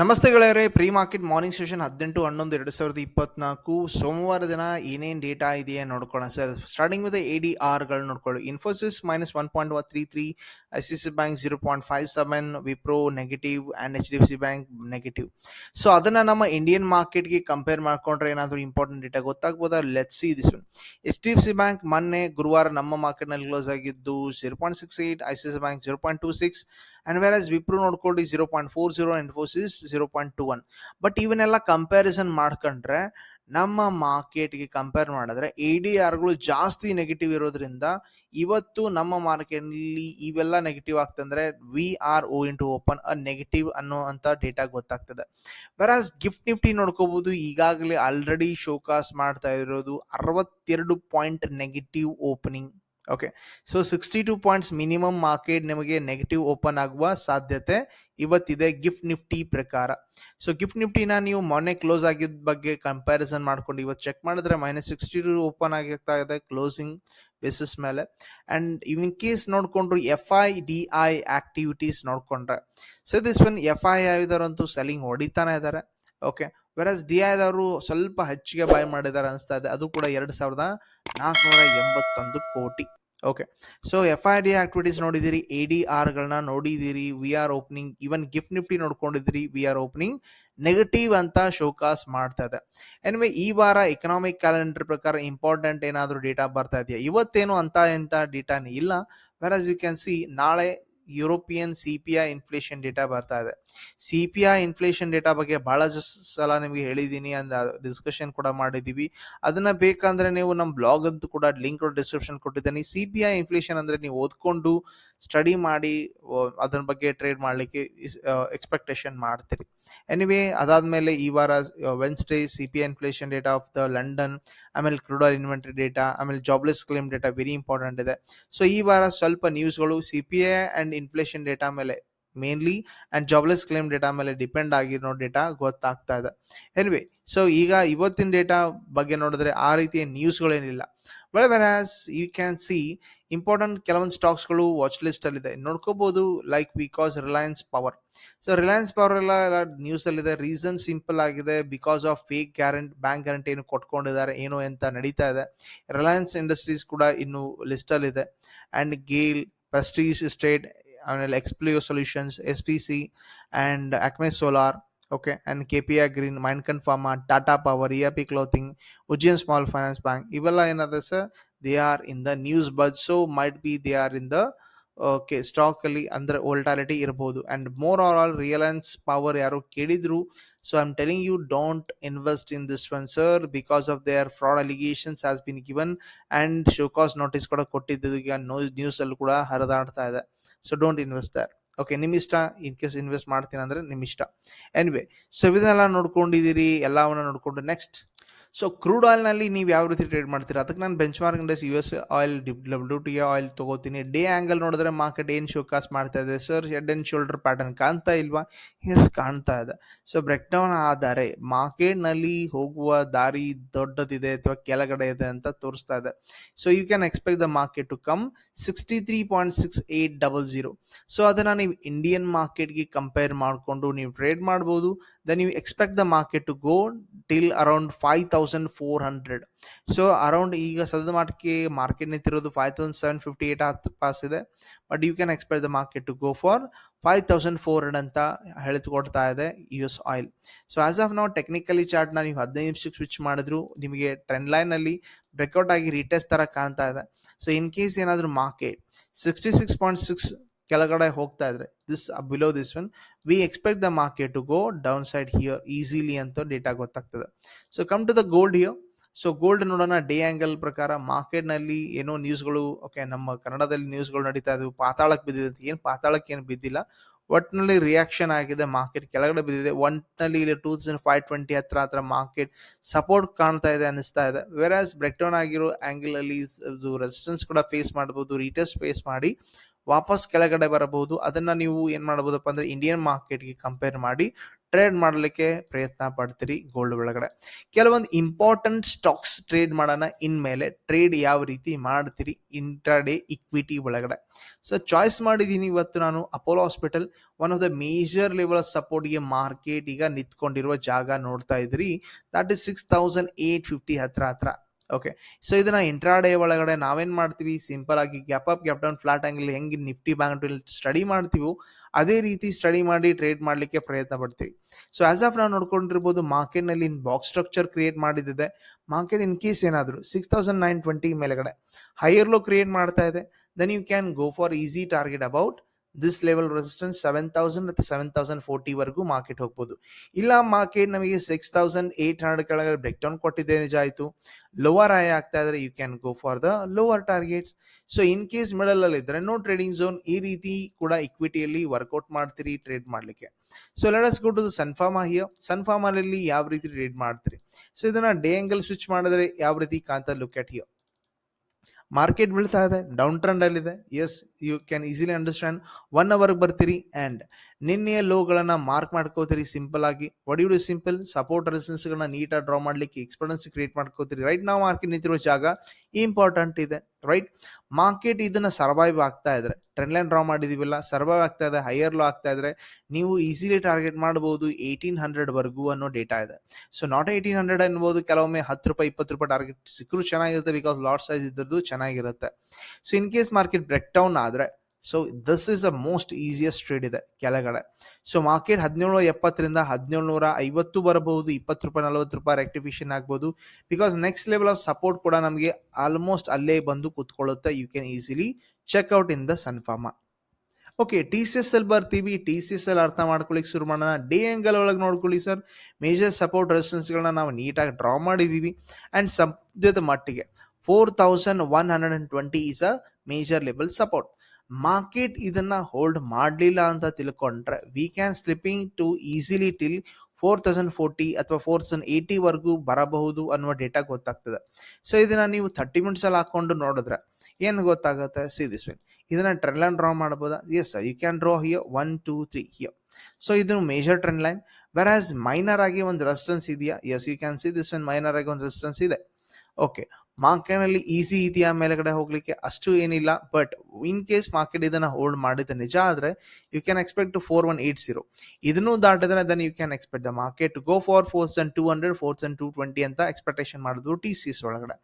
ನಮಸ್ತೆ ಗೆಳೆಯರೆ, pre market morning session ಹದಿನೆಂಟು, ಹನ್ನೊಂದು, ಎರಡು ಸಾವಿರದ ಇಪ್ಪತ್ನಾಲ್ಕು. ಸೋಮವಾರ ದಿನ ಏನೇನು ಡೇಟಾ ಇದೆಯಾ ನೋಡ್ಕೊಳ್ಳೋಣ sir. Starting with A D ಆರ್ಗಳು ನೋಡ್ಕೊಳ್ಳಿ Infosys minus one point one three three I C C bank zero point five seven Wipro negative and H D F C bank negative so ಅದನ್ನು ನಮ್ಮ Indian ಮಾರ್ಕೆಟ್ಗೆ compare ಮಾಡ್ಕೊಂಡ್ರೆ ಏನಾದರೂ important data ಗೊತ್ತಾಗ್ಬೋದಾ? Let see this one H D F C bank ಮೊನ್ನೆ ಗುರುವಾರ ನಮ್ಮ ಮಾರ್ಕೆಟ್ನಲ್ಲಿ close ಆಗಿದ್ದು zero point six eight I C C bank zero point two six and whereas Wipro ನೋಡ್ಕೊಳ್ಳಿ zero point four zero Infosys zero point two one but ಇವನ್ನೆಲ್ಲ comparison ಮಾಡ್ಕೊಂಡ್ರೆ, ನಮ್ಮ ಮಾರ್ಕೆಟ್ಗೆ ಕಂಪೇರ್ ಮಾಡಿದ್ರೆ ಎ ಡಿ ಆರ್ಗಳು ಜಾಸ್ತಿ ನೆಗೆಟಿವ್ ಇರೋದ್ರಿಂದ ಇವತ್ತು ನಮ್ಮ ಮಾರ್ಕೆಟ್ನಲ್ಲಿ ಇವೆಲ್ಲ negative ಆಗ್ತಂದ್ರೆ V R O into open uh negative ಅನ್ನೋ ಅಂತ ಡೇಟಾ ಗೊತ್ತಾಗ್ತದೆ. ವೆರಾಸ್ ಗಿಫ್ಟ್ ನಿಫ್ಟಿ ನೋಡ್ಕೋಬಹುದು ಈಗಾಗಲೇ ಆಲ್ರೆಡಿ ಶೋಕಾಸ್ ಮಾಡ್ತಾ ಇರೋದು ಅರವತ್ತೆರಡು point negative opening okay so sixty two points minimum market ನಿಮಗೆ ನೆಗೆಟಿವ್ ಓಪನ್ ಆಗುವ ಸಾಧ್ಯತೆ ಇವತ್ತಿದೆ ಗಿಫ್ಟ್ ನಿಫ್ಟಿ ಪ್ರಕಾರ. ಸೊ ಗಿಫ್ಟ್ ನಿಫ್ಟಿನ ನೀವು ಮೊನ್ನೆ ಕ್ಲೋಸ್ ಆಗಿದ್ದ ಬಗ್ಗೆ ಕಂಪ್ಯಾರಿಸನ್ ಮಾಡ್ಕೊಂಡು ಇವತ್ತು ಚೆಕ್ ಮಾಡಿದ್ರೆ ಮೈನಸ್ ಸಿಕ್ಸ್ಟಿ ಟೂ ಓಪನ್ ಆಗಿರ್ತಾ ಇದೆ ಕ್ಲೋಸಿಂಗ್ ಬೇಸಿಸ್ ಮೇಲೆ. And in case ನೋಡಿಕೊಂಡ್ರು F I D I activities ನೋಡಿಕೊಂಡ್ರೆ. So this one F I ಐದರಂತೂ selling ಹೊಡಿತಾನೆ ಇದ್ದಾರೆ ಓಕೆ ವೆರಸ್ ಡಿ ಐದವರು ಸ್ವಲ್ಪ ಹೆಚ್ಚಿಗೆ ಬಾಯ್ ಮಾಡಿದ್ದಾರೆ ಅನಿಸ್ತಾ ಇದೆ. ಅದು ಕೂಡ ಎರಡು ಸಾವಿರದ ನಾಲ್ಕುನೂರ ಎಂಬತ್ತೊಂದು crore. Okay so F I D activities ನೋಡಿದಿರಿ ಎ ಡಿ ಆರ್ಗಳನ್ನ ನೋಡಿದಿರಿ V R opening even Gift Nifty ನೋಡ್ಕೊಂಡಿದ್ದೀರಿ V R opening negative ಅಂತ ಶೋಕಾಸ್ ಮಾಡ್ತಾ ಇದೆ. ಎನಿವೆ ಈ ವಾರ ಎಕನಾಮಿಕ್ ಕ್ಯಾಲೆಂಡರ್ ಪ್ರಕಾರ ಇಂಪಾರ್ಟೆಂಟ್ ಏನಾದರೂ ಡೇಟಾ ಬರ್ತಾ ಇದೆಯಾ? ಇವತ್ತೇನು ಅಂತ ಎಂತ ಡೇಟಾನೇ ಇಲ್ಲ. Whereas you can see ನಾಳೆ European C P I inflation data ಬರ್ತಾ ಇದೆ. C P I inflation data ಬಗ್ಗೆ ಬಹಳ ಸಲ ನಿಮಗೆ ಹೇಳಿದ್ದೀನಿ, ಅಂದ್ರೆ ಡಿಸ್ಕಷನ್ ಕೂಡ ಮಾಡಿದ್ದೀವಿ ಅದನ್ನ ಬೇಕಂದ್ರೆ ನೀವು ನಮ್ಮ ಬ್ಲಾಗ್ ಅಂತೂ ಕೂಡ ಲಿಂಕ್ ಡಿಸ್ಕ್ರಿಪ್ಷನ್ ಕೊಟ್ಟಿದ್ದೀನಿ. ಸಿ ಪಿ ಐ ಇನ್ಫ್ಲೇಷನ್ ಅಂದ್ರೆ ನೀವು ಓದ್ಕೊಂಡು ಸ್ಟಡಿ ಮಾಡಿ ಅದ್ರ ಬಗ್ಗೆ ಟ್ರೇಡ್ ಮಾಡಲಿಕ್ಕೆ ಎಕ್ಸ್ಪೆಕ್ಟೇಷನ್ ಮಾಡ್ತೀರಿ. ಎನಿವೇ ಅದಾದ್ಮೇಲೆ ಈ ವಾರ Wednesday C P I inflation data of the London ಆಮೇಲೆ ಕ್ರೂಡಲ್ ಇನ್ವೆಂಟ್ರಿ ಡೇಟಾ ಆಮೇಲೆ jobless claim data very important ಇದೆ. ಸೊ ಈ ವಾರ ಸ್ವಲ್ಪ ನ್ಯೂಸ್ಗಳು C P I and inflation data ಮೇಲೆ mainly and jobless claim data ಮೇಲೆ ಡಿಪೆಂಡ್ ಆಗಿರೋ ಡೇಟಾ ಗೊತ್ತಾಗ್ತಾ ಇದೆ. ಎನಿವೆ ಸೊ ಈಗ ಇವತ್ತಿನ ಡೇಟಾ ಬಗ್ಗೆ ನೋಡಿದ್ರೆ ಆ ರೀತಿಯ ನ್ಯೂಸ್ಗಳೇನಿಲ್ಲ but whereas you can see important ಕೆಲವೊಂದು ಸ್ಟಾಕ್ಸ್ಗಳು ವಾಚ್ ಲಿಸ್ಟಲ್ಲಿದೆ ನೋಡ್ಕೋಬಹುದು like because Reliance Power so Reliance Power ಎಲ್ಲ ನ್ಯೂಸಲ್ಲಿದೆ ರೀಸನ್ ಸಿಂಪಲ್ ಆಗಿದೆ. Because of fake guarantee bank guarantee ಏನು ಕೊಟ್ಕೊಂಡಿದ್ದಾರೆ, ಏನು ಅಂತ ನಡೀತಾ ಇದೆ. ರಿಲಯನ್ಸ್ ಇಂಡಸ್ಟ್ರೀಸ್ ಕೂಡ ಇನ್ನು ಲಿಸ್ಟಲ್ಲಿದೆ ಆ್ಯಂಡ್ ಗೇಲ್ ಪ್ರೆಸ್ಟೀಸ್ ಸ್ಟೇಟ್ ಆಮೇಲೆ Expleo Solutions S P C and Acme Solar okay and K P I Green mind ಕನ್ಫಾರ್ಮಾ Tata Power E P clothing Ujjivan small finance bank ಇವೆಲ್ಲ ಏನಾದ್ರೆ sir they are in the news buzz so might be they are in the okay ಸ್ಟಾಕಲ್ಲಿ ಅಂದರೆ volatility ಇರ್ಬೋದು. And more are all Reliance Power ಯಾರು ಕೇಳಿದ್ರು so I am telling you don't invest in this one sir because of their fraud allegations has been given and showcase notice ಕೂಡ ಕೊಟ್ಟಿದ್ದು ಈಗ ನ್ಯೂಸಲ್ಲಿ ಕೂಡ ಹರಿದಾಡ್ತಾ ಇದೆ. So don't invest there okay ನಿಮ್ಮ ಇಷ್ಟ ಇನ್ ಕೇಸ್ ಇನ್ವೆಸ್ಟ್ ಮಾಡ್ತೀನಿ ಅಂದ್ರೆ ನಿಮ್ಮ ಇಷ್ಟ. ಎನಿವೆ ಸೊ ಇದೆಲ್ಲ ನೋಡ್ಕೊಂಡಿದ್ದೀರಿ, ಎಲ್ಲವನ್ನ ನೋಡ್ಕೊಂಡು ನೆಕ್ಸ್ಟ್ ಸೊ ಕ್ರೂಡ್ ಆಯಿಲ್ನಲ್ಲಿ ನೀವು ಯಾವ ರೀತಿ ಟ್ರೇಡ್ ಮಾಡ್ತೀರಾ? ಅದಕ್ಕೆ ನಾನು benchmark index U S oil W T I ತೊಗೋತೀನಿ. Day angle ನೋಡಿದ್ರೆ ಮಾರ್ಕೆಟ್ ಏನು ಶೋಕಾಸ್ ಮಾಡ್ತಾ ಇದೆ? Sir head and shoulder pattern ಕಾಣ್ತಾ ಇಲ್ವಾ? ಎಸ್ ಕಾಣ್ತಾ ಇದೆ. ಸೊ ಬ್ರೆಕ್ಡೌನ್ ಆದರೆ ಮಾರ್ಕೆಟ್ನಲ್ಲಿ ಹೋಗುವ ದಾರಿ ದೊಡ್ಡದಿದೆ ಅಥವಾ ಕೆಳಗಡೆ ಇದೆ ಅಂತ ತೋರಿಸ್ತಾ ಇದೆ. So you can expect the market to come sixty three point six eight double zero so ಅದನ್ನು ನೀವು ಇಂಡಿಯನ್ ಮಾರ್ಕೆಟ್ಗೆ ಕಂಪೇರ್ ಮಾಡಿಕೊಂಡು ನೀವು ಟ್ರೇಡ್ ಮಾಡ್ಬೋದು. Then you expect the market to go till around five thousand four hundred so around ಈಗ ಸದ್ಯದ market market ನಿಂತಿರೋದು five thousand seven fifty eight pass ಇದೆ. But you can expect the market to go for five thousand four hundred ಅಂತ ಹೇಳಿಕೊಡ್ತಾ ಇದೆ U S oil so as of ನಾವು technically ಚಾರ್ಟ್ನ ನೀವು ಹದಿನೈದು ನಿಮಿಷಕ್ಕೆ ಸ್ವಿಚ್ ಮಾಡಿದ್ರು, ನಿಮಗೆ ಟ್ರೆಂಡ್ ಲೈನಲ್ಲಿ ಬ್ರೇಕ್ಔಟ್ ಆಗಿ ರೀಟೆಸ್ಟ್ ಥರ ಕಾಣ್ತಾ ಇದೆ. ಸೊ ಇನ್ ಕೇಸ್ ಏನಾದರೂ market sixty six point six ಕೆಳಗಡೆ ಹೋಗ್ತಾ ಇದ್ರೆ this below this one we expect the market to go down side here easily ಅಂತ ಡೇಟಾ ಗೊತ್ತಾಗ್ತದೆ. So come to the gold here so gold ನೋಡೋಣ day angle ಪ್ರಕಾರ ಮಾರ್ಕೆಟ್ನಲ್ಲಿ ಏನೋ ನ್ಯೂಸ್ಗಳು ಓಕೆ ನಮ್ಮ ಕನ್ನಡದಲ್ಲಿ ನ್ಯೂಸ್ಗಳು ನಡೀತಾ ಇದ್ವು, ಪಾತಾಳಕ್ಕೆ ಬಿದ್ದಿದೆ, ಏನು ಪಾತಾಳಕ್ಕೆ ಏನು ಬಿದ್ದಿಲ್ಲ. ಒಟ್ಟಿನಲ್ಲಿ ರಿಯಾಕ್ಷನ್ ಆಗಿದೆ ಮಾರ್ಕೆಟ್ ಕೆಳಗಡೆ ಬಿದ್ದಿದೆ ಒಟ್ಟಿನಲ್ಲಿ ಇಲ್ಲಿ ಟೂ ತೌಸಂಡ್ ಫೈವ್ ಟ್ವೆಂಟಿ ಹತ್ರ ಹತ್ರ ಮಾರ್ಕೆಟ್ ಸಪೋರ್ಟ್ ಕಾಣ್ತಾ ಇದೆ ಅನಿಸ್ತಾ ಇದೆ. ವೆರಾಸ್ ಬ್ರೇಕ್ ಡೌನ್ ಆಗಿರೋ ಆ್ಯಂಗಲಲ್ಲಿ ರೆಸಿಸ್ಟೆನ್ಸ್ ಕೂಡ ಫೇಸ್ ಮಾಡ್ಬೋದು ರೀಟೆಸ್ಟ್ ಫೇಸ್ ಮಾಡಿ. ವಾಪಸ್ ಕೆಳಗಡೆ ಬರಬಹುದು. ಅದನ್ನ ನೀವು ಏನ್ ಮಾಡಬಹುದಪ್ಪ ಅಂದ್ರೆ ಇಂಡಿಯನ್ ಮಾರ್ಕೆಟ್ಗೆ ಕಂಪೇರ್ ಮಾಡಿ ಟ್ರೇಡ್ ಮಾಡಲಿಕ್ಕೆ ಪ್ರಯತ್ನ ಪಡ್ತೀರಿ ಗೋಲ್ಡ್ ಒಳಗಡೆ. ಕೆಲವೊಂದು ಇಂಪಾರ್ಟೆಂಟ್ ಸ್ಟಾಕ್ಸ್ ಟ್ರೇಡ್ ಮಾಡೋಣ ಇನ್ಮೇಲೆ ಟ್ರೇಡ್ ಯಾವ ರೀತಿ ಮಾಡ್ತೀರಿ? ಇಂಟ್ರಾಡೇ ಇಕ್ವಿಟಿ ಒಳಗಡೆ. ಸೊ ಚಾಯ್ಸ್ ಮಾಡಿದ್ದೀನಿ ಇವತ್ತು ನಾನು Apollo Hospital one of the major level ಸಪೋರ್ಟ್ಗೆ market ಈಗ ನಿಂತ್ಕೊಂಡಿರುವ ಜಾಗ ನೋಡ್ತಾ ಇದ್ರಿ that is six thousand eight fifty ಹತ್ರ ಹತ್ರ. ಓಕೆ ಸೊ ಇದನ್ನ ಇಂಟ್ರಾಡೇ ಒಳಗಡೆ ನಾವೇನ್ ಮಾಡ್ತೀವಿ? ಸಿಂಪಲ್ ಆಗಿ gap up gap down flat angle ಹೆಂಗೆ ನಿಫ್ಟಿ ಬ್ಯಾಂಕ್ ಸ್ಟಡಿ ಮಾಡ್ತೀವೋ, ಅದೇ ರೀತಿ ಸ್ಟಡಿ ಮಾಡಿ ಟ್ರೇಡ್ ಮಾಡಲಿಕ್ಕೆ ಪ್ರಯತ್ನ ಪಡ್ತೀವಿ. ಸೊ ಆಸ್ ಆಫ್ ನಾವು ನೋಡ್ಕೊಂಡಿರ್ಬೋದು ಮಾರ್ಕೆಟ್ನಲ್ಲಿ ಇನ್ ಬಾಕ್ಸ್ ಸ್ಟ್ರಕ್ಚರ್ ಕ್ರಿಯೇಟ್ ಮಾಡಿದ್ದೆ. ಮಾರ್ಕೆಟ್ ಇನ್ ಕೇಸ್ ಏನಾದರೂ ಸಿಕ್ಸ್ ತೌಸಂಡ್ ನೈನ್ ಟ್ವೆಂಟಿ ಮೇಲೆಗಡೆ. ಹೈಯರ್ ಲೋ ಕ್ರಿಯೇಟ್ ಮಾಡ್ತಾ ಇದೆ. Then you can go for easy target about this level resistance seven thousand ಮತ್ತು ಸೆವೆನ್ ತೌಸಂಡ್ ಫೋರ್ಟಿವರೆಗೂ ಮಾರ್ಕೆಟ್ ಹೋಗ್ಬೋದು. ಇಲ್ಲ ಮಾರ್ಕೆಟ್ ನಮಗೆ ಸಿಕ್ಸ್ ತೌಸಂಡ್ ಏಯ್ಟ್ ಹಂಡ್ರೆಡ್ ಕೆಳಗಡೆ ಬ್ರೇಕ್ ಡೌನ್ ಕೊಟ್ಟಿದ್ದೆ ನಿಜ ಆಯಿತು. ಲೋವರ್ ಆಯ್ ಆಗ್ತಾ ಇದ್ರೆ you can go for the lower targets so in case ಮಿಡಲಲ್ಲಿ ಇದ್ರೆ ನೋ ಟ್ರೇಡಿಂಗ್ ಝೋನ್ ಈ ರೀತಿ ಕೂಡ ಇಕ್ವಿಟಿಯಲ್ಲಿ ವರ್ಕೌಟ್ ಮಾಡ್ತೀರಿ ಟ್ರೇಡ್ ಮಾಡಲಿಕ್ಕೆ. So let's go to the Sun Pharma here ಸನ್ಫಾರ್ಮಲ್ಲಿ ಯಾವ ರೀತಿ ಟ್ರೇಡ್ ಮಾಡ್ತೀರಿ? ಸೊ ಇದನ್ನ ಡೇ ಆಂಗಲ್ ಸ್ವಿಚ್ ಮಾಡಿದ್ರೆ ಯಾವ ರೀತಿ ಕಾಂತ ಲುಕ್ ಅಟ್ ಹಿಯರ್ ಮಾರ್ಕೆಟ್ ಬೀಳ್ತಾ ಇದೆ ಡೌನ್ ಟ್ರೆಂಡ್ ಅಲ್ಲಿದೆ as you can easily understand one ಅವರ್ಗೆ ಬರ್ತೀರಿ ಆ್ಯಂಡ್ ನಿನ್ನೆಯ ಲೋಗಳನ್ನ ಮಾರ್ಕ್ ಮಾಡ್ಕೋತೀರಿ ಸಿಂಪಲ್ ಆಗಿ. ಒಡಿಯುಡು ಸಿಂಪಲ್ ಸಪೋರ್ಟ್ ರೆಸಿಸ್ಟೆನ್ಸ್ಗಳನ್ನ ನೀಟಾಗಿ ಡ್ರಾ ಮಾಡ್ಲಿಕ್ಕೆ ಎಕ್ಸ್ಪೀರಿಯನ್ಸ್ ಕ್ರಿಯೇಟ್ ಮಾಡ್ಕೋತೀರಿ. ರೈಟ್ ನಾವು ಮಾರ್ಕೆಟ್ ನಿಂತಿರೋ ಜಾಗ ಇಂಪಾರ್ಟೆಂಟ್ ಇದೆ ರೈಟ್ ಮಾರ್ಕೆಟ್ ಇದನ್ನ ಸರ್ವೈವ್ ಆಗ್ತಾ ಇದ್ರೆ ಟ್ರೆಂಡ್ ಲೈನ್ ಡ್ರಾ ಮಾಡಿದೀವಿಲ್ಲ ಸರ್ವೈವ್ ಆಗ್ತಾ ಇದೆ ಹೈಯರ್ ಲೋ ಆಗ್ತಾ ಇದ್ರೆ ನೀವು ಈಸಿಲಿ ಟಾರ್ಗೆಟ್ ಮಾಡಬಹುದು ಏಯ್ಟೀನ್ ಹಂಡ್ರೆಡ್ ವರ್ಗೂ ಅನ್ನೋ ಡೇಟಾ ಇದೆ. ಸೊ ನಾಟ್ ಏಯ್ಟೀನ್ ಹಂಡ್ರೆಡ್ ಅನ್ಬೋದು ಕೆಲವೊಮ್ಮೆ ಹತ್ತು ರೂಪಾಯಿ, ಇಪ್ಪತ್ತು ರೂಪಾಯಿ ಟಾರ್ಗೆಟ್ ಸಿಕ್ಕರೂ ಚೆನ್ನಾಗಿರುತ್ತೆ ಬಿಕಾಸ್ ಲಾಟ್ ಸೈಜ್ ಇದ್ದದ್ದು ಚೆನ್ನಾಗಿರುತ್ತೆ. So in case market break down ಆದ್ರೆ so this is a most easiest trade ಇದೆ ಕೆಳಗಡೆ. ಸೊ ಮಾರ್ಕೆಟ್ ಹದಿನೇಳು ಎಪ್ಪತ್ತರಿಂದ ಹದಿನೇಳು ನೂರ ಐವತ್ತು ಬರಬಹುದು, ಇಪ್ಪತ್ತು ರೂಪಾಯಿ ನಲವತ್ತು ರೂಪಾಯಿ ರೆಕ್ಟಿಫಿಕೇಶನ್ ಆಗ್ಬೋದು. Because next level of support ಕೂಡ ನಮಗೆ ಆಲ್ಮೋಸ್ಟ್ ಅಲ್ಲೇ ಬಂದು ಕೂತ್ಕೊಳ್ಳುತ್ತೆ. You can easily check out in the Sun Pharma okay T C S ಅಲ್ಲಿ ಬರ್ತೀವಿ. ಟಿ ಸಿ ಎಸ್ ಅಲ್ಲಿ ಅರ್ಥ ಮಾಡ್ಕೊಳ್ಳಿಕ್ ಶುರು ಮಾಡೋಣ. ಡೇ ಎಂಗಲ್ ಒಳಗೆ ನೋಡ್ಕೊಳ್ಳಿ ಸರ್. ಮೇಜರ್ ಸಪೋರ್ಟ್ ರೆಸಿಸ್ಟೆನ್ಸ್ಗಳನ್ನ ನಾವು ನೀಟಾಗಿ ಡ್ರಾ ಮಾಡಿದ್ದೀವಿ ಆ್ಯಂಡ್ ಸದ್ಯದ ಮಟ್ಟಿಗೆ four thousand one hundred and twenty is a major level support market ಇದನ್ನ ಹೋಲ್ಡ್ ಮಾಡಲಿಲ್ಲ ಅಂತ ತಿಳ್ಕೊಂಡ್ರೆ we can slipping to easily till four thousand forty ಅಥವಾ ಫೋರ್ ತೌಸಂಡ್ ಏಯ್ಟಿವರೆಗೂ ಬರಬಹುದು ಅನ್ನುವ ಡೇಟಾ ಗೊತ್ತಾಗ್ತದೆ. ಸೊ ಇದನ್ನ ನೀವು ಥರ್ಟಿ ಮಿನಿಟ್ಸ್ ಅಲ್ಲಿ ಹಾಕೊಂಡು ನೋಡಿದ್ರೆ ಏನು ಗೊತ್ತಾಗುತ್ತೆ? ಸಿ ದಿಸ್ ವೆನ್ ಇದನ್ನ ಟ್ರೆಂಡ್ ಲೈನ್ ಡ್ರಾ ಮಾಡ್ಬೋದಾ? Yes sir you can draw here one two three here so ಇದು major trend line whereas minor ಆಗಿ ಒಂದು ರೆಸಿಸ್ಟೆನ್ಸ್ ಇದೆಯಾ? Yes you can see this when minor ಆಗಿ ಒಂದು ರೆಸಿಸ್ಟೆನ್ಸ್ ಇದೆ. Okay ಮಾರ್ಕೆಟ್ನಲ್ಲಿ ಈಸಿ ಇದೆಯಾ ಮೇಲೆಗಡೆ ಹೋಗ್ಲಿಕ್ಕೆ? ಅಷ್ಟು ಏನಿಲ್ಲ ಬಟ್ ಇನ್ ಕೇಸ್ ಮಾರ್ಕೆಟ್ ಇದನ್ನ ಹೋಲ್ಡ್ ಮಾಡಿದ ನಿಜ ಆದ್ರೆ you can expect to four one eight zero ಇದನ್ನು ದಾಟಿದ್ರೆ then you can expect the market go for four thousand two hundred four thousand two twenty ಅಂತ ಎಕ್ಸ್ಪೆಕ್ಟೇಷನ್ ಮಾಡಿದ್ರು ಟಿ ಸಿ ಎಸ್ ಒಳಗಡೆ.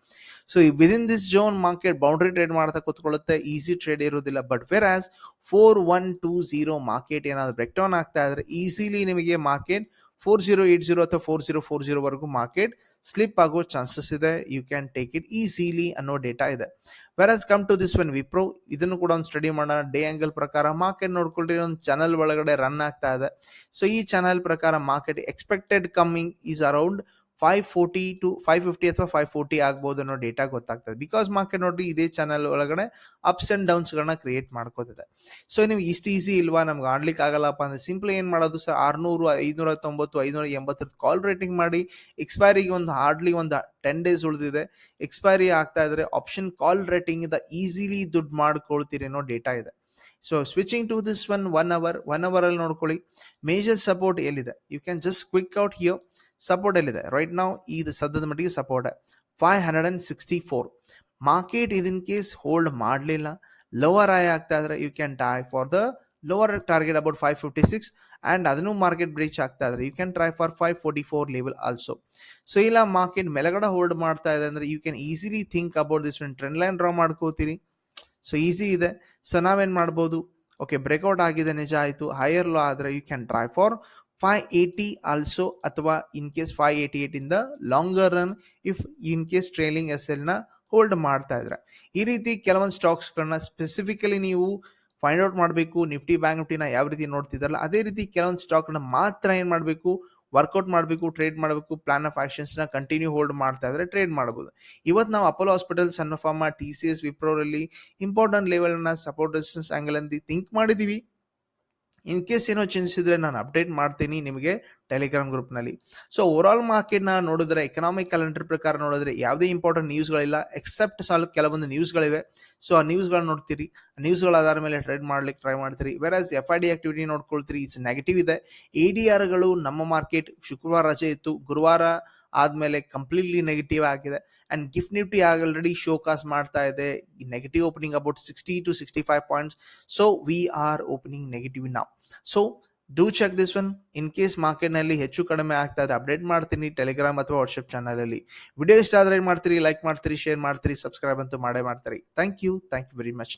So within this zone market boundary trade ಮಾಡ್ತಾ ಕೂತ್ಕೊಳ್ಳುತ್ತೆ easy trade ಇರೋದಿಲ್ಲ but whereas four one two zero market ಏನಾದ್ರು break down ಆಗ್ತಾ ಇದ್ರೆ easily ನಿಮಗೆ market four zero eight zero ಅಥವಾ ಫೋರ್ ಜೀರೋ ಫೋರ್ ಜೀರೋವರೆಗೂ ಮಾರ್ಕೆಟ್ ಸ್ಲಿಪ್ ಆಗೋ ಚಾನ್ಸಸ್ ಇದೆ. You can take it easily ಅನ್ನೋ ಡೇಟಾ ಇದೆ. Where as come to this one Wipro ಇದನ್ನು ಕೂಡ ಒಂದು ಸ್ಟಡಿ ಮಾಡೋಣ. ಡೇ ಆಂಗಲ್ ಪ್ರಕಾರ ಮಾರ್ಕೆಟ್ ನೋಡ್ಕೊಳ್ರಿ, ಒಂದು ಚಾನಲ್ ಒಳಗಡೆ ರನ್ ಆಗ್ತಾ ಇದೆ. ಸೊ ಈ ಚಾನಲ್ ಪ್ರಕಾರ market expected coming is around five forty to five fifty ಅಥವಾ ಫೈವ್ ಫೋರ್ಟಿ ಆಗ್ಬೋದು ಅನ್ನೋ ಡೇಟಾ ಗೊತ್ತಾಗ್ತದೆ. ಬಿಕಾಸ್ ಮಾರ್ಕೆಟ್ ನೋಡಿ ಇದೇ ಚಾನಲ್ ಒಳಗಡೆ ಅಪ್ಸ್ ಅಂಡ್ ಡೌನ್ಸ್ಗಳನ್ನ ಕ್ರಿಯೇಟ್ ಮಾಡ್ಕೋತದೆ. ಸೊ ನೀವು ಇಷ್ಟು ಈಸಿ ಇಲ್ವಾ? ನಮ್ಗೆ ಆಡ್ಲಿಕ್ಕೆ ಆಗಲ್ಲಪ್ಪ ಅಂದ್ರೆ ಸಿಂಪ್ಲಿ ಏನು ಮಾಡೋದು? ಸರ್, ಆರ್ನೂರು ಐನೂರ ತೊಂಬತ್ತು ಐನೂರ ಎಂಬತ್ತರ ಕಾಲ್ ರೇಟಿಂಗ್ ಮಾಡಿ ಎಕ್ಸ್ಪೈರಿಗೆ ಒಂದು ಹಾರ್ಡ್ಲಿ ಒಂದು ಟೆನ್ ಡೇಸ್ ಉಳಿದಿದೆ. ಎಕ್ಸ್ಪೈರಿ ಆಗ್ತಾ ಇದ್ರೆ ಆಪ್ಷನ್ ಕಾಲ್ ರೇಟಿಂಗ್ ಇಂದ ಈಸಿಲಿ ದುಡ್ಡು ಮಾಡ್ಕೊಳ್ತೀರಿ ಅನ್ನೋ ಡೇಟಾ ಇದೆ. So switching to this one one hour one hour ಅಲ್ಲಿ ನೋಡ್ಕೊಳ್ಳಿ. ಮೇಜರ್ ಸಪೋರ್ಟ್ ಎಲ್ಲಿದೆ? You can just quick out here support ಎಲ್ಲಿದೆ ರೈಟ್ ನಾವು ಇದು ಸದ್ಯದ ಮಟ್ಟಿಗೆ support five hundred and sixty four market ಇದನ್ ಕೇಸ್ ಹೋಲ್ಡ್ ಮಾಡಲಿಲ್ಲ. ಲೋವರ್ ಆಯ್ ಆಗ್ತಾ ಇದ್ರೆ you can try for the lower target about five fifty six and ಅದನ್ನು ಮಾರ್ಕೆಟ್ ಬ್ರೀಚ್ ಆಗ್ತಾ ಇದ್ರೆ you can try for five forty four level also so ಇಲ್ಲ market ಮೇಲಗಡೆ hold ಮಾಡ್ತಾ ಇದೆ ಅಂದ್ರೆ you can easily think about this ಒಂದು trend line draw ಮಾಡ್ಕೋತೀರಿ. ಸೊ ಈಸಿ ಇದೆ. ಸೊ ನಾವೇನು ಮಾಡ್ಬೋದು? ಓಕೆ ಬ್ರೇಕ್ಔಟ್ ಆಗಿದೆ, ನಿಜ ಆಯಿತು. ಹೈಯರ್ ಲೋ ಆದರೆ you can try for five eighty also ಅಥವಾ in case five eighty ಏಯ್ಟಿಂದ longer run if in case trailing S ಎಲ್ನ hold ಮಾಡ್ತಾ ಇದ್ರೆ. ಈ ರೀತಿ ಕೆಲವೊಂದು ಸ್ಟಾಕ್ಸ್ಗಳನ್ನ ಸ್ಪೆಸಿಫಿಕಲಿ ನೀವು ಫೈಂಡ್ ಔಟ್ ಮಾಡಬೇಕು ನಿಫ್ಟಿ ಬ್ಯಾಂಕ್ ನಿಫ್ಟಿನ ಯಾವ ರೀತಿ ನೋಡ್ತಿದ್ದಾರಲ್ಲ ಅದೇ ರೀತಿ ಕೆಲವೊಂದು ಸ್ಟಾಕ್ನ ಮಾತ್ರ ಏನು ಮಾಡಬೇಕು ವರ್ಕೌಟ್ ಮಾಡಬೇಕು ಟ್ರೇಡ್ ಮಾಡಬೇಕು ಪ್ಲಾನ್ ಆಫ್ ಆಕ್ಷನ್ಸ್ನ ಕಂಟಿನ್ಯೂ ಹೋಲ್ಡ್ ಮಾಡ್ತಾ ಇದ್ರೆ ಟ್ರೇಡ್ ಮಾಡ್ಬೋದು. ಇವತ್ತು ನಾವು Apollo hospital Sun Pharma T C S ವಿಪ್ರೋರಲ್ಲಿ important ಲೆವೆಲ್ನ ಸಪೋರ್ಟ್ ರೆಸಿಸ್ಟೆನ್ಸ್ ಆ್ಯಂಗಲ್ ಅಂತ ಥಿಂಕ್ ಮಾಡಿದ್ದೀವಿ ಇನ್ ಕೇಸ್ ಏನೋ ಚೇಂಜಸ್ ಇದ್ರೆ ನಾನು ಅಪ್ಡೇಟ್ ಮಾಡ್ತೀನಿ ನಿಮಗೆ ಟೆಲಿಗ್ರಾಮ್ ಗ್ರೂಪ್ನಲ್ಲಿ ಸೊ ಓವರಾಲ್ ಮಾರ್ಕೆಟ್ನ ನೋಡಿದ್ರೆ ಎಕನಾಮಿಕ್ ಕ್ಯಾಲೆಂಡರ್ ಪ್ರಕಾರ ನೋಡಿದ್ರೆ ಯಾವುದೇ ಇಂಪಾರ್ಟೆಂಟ್ ನ್ಯೂಸ್ಗಳಿಲ್ಲ ಎಕ್ಸೆಪ್ಟ್ ಸಾಲ್ ಕೆಲವೊಂದು ನ್ಯೂಸ್ಗಳಿವೆ ಸೊ ಆ ನ್ಯೂಸ್ಗಳನ್ನ ನೋಡ್ತೀರಿ. ನ್ಯೂಸ್ಗಳ ಆಧಾರ ಮೇಲೆ ಟ್ರೇಡ್ ಮಾಡ್ಲಿಕ್ಕೆ ಟ್ರೈ ಮಾಡ್ತೀರಿ. Whereas F I D activity ನೋಡ್ಕೊಳ್ತೀರಿ it's negative ಇದೆ. ಎ ಡಿ ಆರ್ಗಳು ನಮ್ಮ ಮಾರ್ಕೆಟ್ ಶುಕ್ರವಾರ ರಜೆ ಇತ್ತು. ಗುರುವಾರ ಆದಮೇಲೆ ಕಂಪ್ಲೀಟ್ಲಿ ನೆಗೆಟಿವ್ ಆಗಿದೆ. And gift Nifty already showcase ಮಾಡ್ತಾ ಇದೆ. Negative opening about sixty to sixty five points so we are opening negative ನಾವು so do check this one in case ಮಾರ್ಕೆಟ್ನಲ್ಲಿ ಹೆಚ್ಚು ಕಡಿಮೆ ಆಗ್ತಾ ಇದೆ ಅಪ್ಡೇಟ್ ಮಾಡ್ತೀನಿ ಟೆಲಿಗ್ರಾಮ್ ಅಥವಾ ವಾಟ್ಸಪ್ ಚಾನಲಲ್ಲಿ ವಿಡಿಯೋ ಇಷ್ಟ ಆದರೆ ಮಾಡ್ತೀರಿ ಲೈಕ್ ಮಾಡ್ತೀರಿ ಶೇರ್ ಮಾಡ್ತೀರಿ ಸಬ್ಸ್ಕ್ರೈಬ್ ಅಂತೂ ಮಾಡೇ ಮಾಡ್ತೀರಿ. Thank you thank you very much